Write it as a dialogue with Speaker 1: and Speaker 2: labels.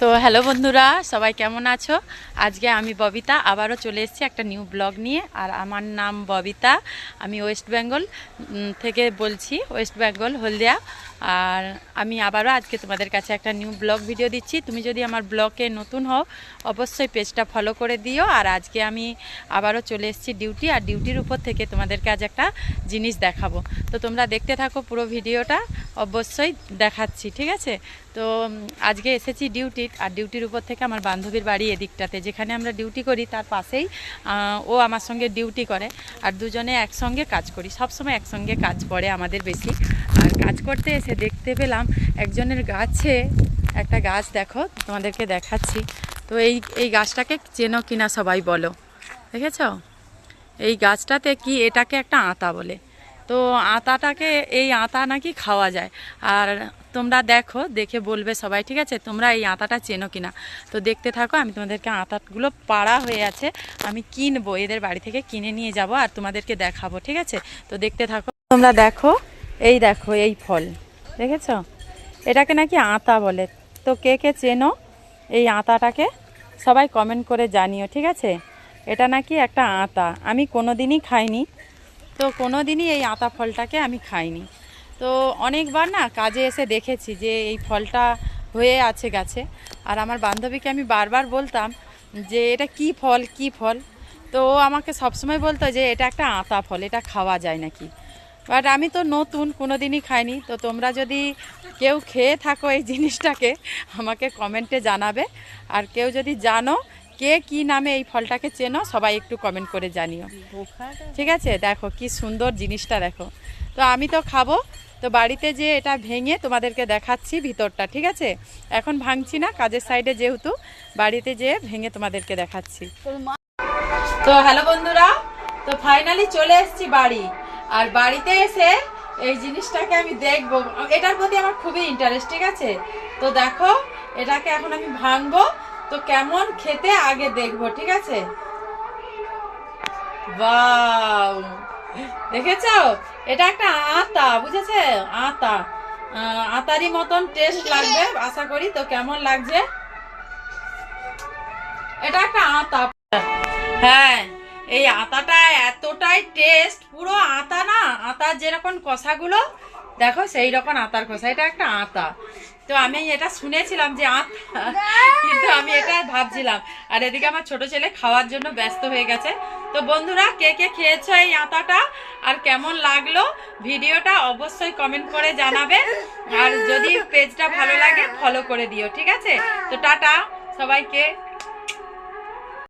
Speaker 1: তো হ্যালো বন্ধুরা, সবাই কেমন আছো? আজকে আমি ববিতা, আবারও চলে এসেছি একটা নিউ ব্লগ নিয়ে। আর আমার নাম ববিতা, আমি ওয়েস্ট বেঙ্গল থেকে বলছি, ওয়েস্ট বেঙ্গল, হলদিয়া। আর আমি আবারও আজকে তোমাদের কাছে একটা নিউ ব্লগ ভিডিও দিচ্ছি। তুমি যদি আমার ব্লগে নতুন হও, অবশ্যই পেজটা ফলো করে দিও। আর আজকে আমি আবারও চলে এসেছি ডিউটি আর ডিউটির উপর থেকে তোমাদেরকে আজ একটা জিনিস দেখাবো। তো তোমরা দেখতে থাকো পুরো ভিডিওটা অবশ্যই দেখাচ্ছি, ঠিক আছে? তো আজকে এসেছি ডিউটি আর ডিউটির উপর থেকে আমার বান্ধবীর বাড়ি এদিকটাতে। যেখানে আমরা ডিউটি করি, তার পাশেই ও আমার সঙ্গে ডিউটি করে, আর দুজনে একসঙ্গে কাজ করি। সবসময় একসঙ্গে কাজ পড়ে আমাদের বেশি। আর কাজ করতে এসে দেখতে পেলাম একজনের গাছে একটা গাছ, দেখো, তোমাদেরকে দেখাচ্ছি। তো এই এই গাছটাকে চেনো কিনা সবাই বলো, দেখেছ? এই গাছটাতে কি, এটাকে একটা আতা বলে। তো আতাটাকে, এই আতা নাকি খাওয়া যায়। আর তোমরা দেখো, দেখে বলবে সবাই, ঠিক আছে? তোমরা এই আতাটা চেনো কিনা? তো দেখতে থাকো, আমি তোমাদেরকে আতাগুলো পাড়া হয়ে আছে, আমি কিনবো, এদের বাড়ি থেকে কিনে নিয়ে যাব আর তোমাদেরকে দেখাবো, ঠিক আছে? তো দেখতে থাকো। তোমরা দেখো এই দেখো, এই ফল, দেখেছ? এটাকে নাকি আতা বলে। তো কে কে চেনো এই আতাটাকে? সবাই কমেন্ট করে জানিও, ঠিক আছে? এটা নাকি একটা আতা। আমি কোনো দিনই খাইনি। তো কোনো দিনই এই আতা ফলটাকে আমি খাইনি। তো অনেকবার না কাজে এসে দেখেছি যে এই ফলটা হয়ে আছে গাছে। আর আমার বান্ধবীকে আমি বারবার বলতাম যে, এটা কি ফল? কি ফল? তো ও আমাকে সবসময় বলতো যে, এটা একটা আতা ফল, এটা খাওয়া যায় নাকি? বাট আমি তো নতুন কোনো দিনই খাইনি। তো তোমরা যদি কেউ খেয়ে থাকো এই জিনিসটাকে আমাকে কমেন্টে জানাবে। আর কেউ যদি জানো কে কি নামে এই ফলটাকে চেনো সবাই একটু কমেন্ট করে জানিও। ঠিক আছে? দেখো কি সুন্দর জিনিসটা দেখো। তো আমি তো খাব। তো বাড়িতে যে এটা ভেঙে তোমাদেরকে দেখাচ্ছি ভিতরটা ঠিক আছে? এখন ভাঙছি না কাজের সাইডে যেহেতু বাড়িতে যেয়ে ভেঙে তোমাদেরকে দেখাচ্ছি। তো হ্যালো বন্ধুরা তো ফাইনালি চলে এসেছি বাড়ি। আর বাড়িতে এসে এই জিনিসটাকে আমি দেখব। এটার প্রতি আমার খুবই ইন্টারেস্ট ঠিক আছে? তো দেখো এটাকে এখন আমি ভাঙবো। তো কেমন খেতে আগে দেখব ঠিক আছে? বাউ দেখেছ? এটা একটা আতা বুঝেছে? আতা। আহ, আতারই মতন টেস্ট লাগবে আশা করি। তো কেমন লাগছে? এটা একটা আতা। হ্যাঁ। এই আতাটা এতটাই টেস্ট পুরো আতা না আতার যেরকম কষাগুলো, দেখো সেই রকম আতার কষা, এটা একটা আতা। তো আমি এটা শুনেছিলাম যে আতা কিন্তু আমি এটা ভাবছিলাম। আর এদিকে আমার ছোট ছেলে খাওয়ার জন্য ব্যস্ত হয়ে গেছে। তো বন্ধুরা, কে কে খেয়েছো এই আতাটা? আর কেমন লাগল? ভিডিওটা অবশ্যই কমেন্ট করে জানাবে। আর যদি পেজটা ভালো লাগে ফলো করে দিও, ঠিক আছে? তো টাটা, সবাইকে।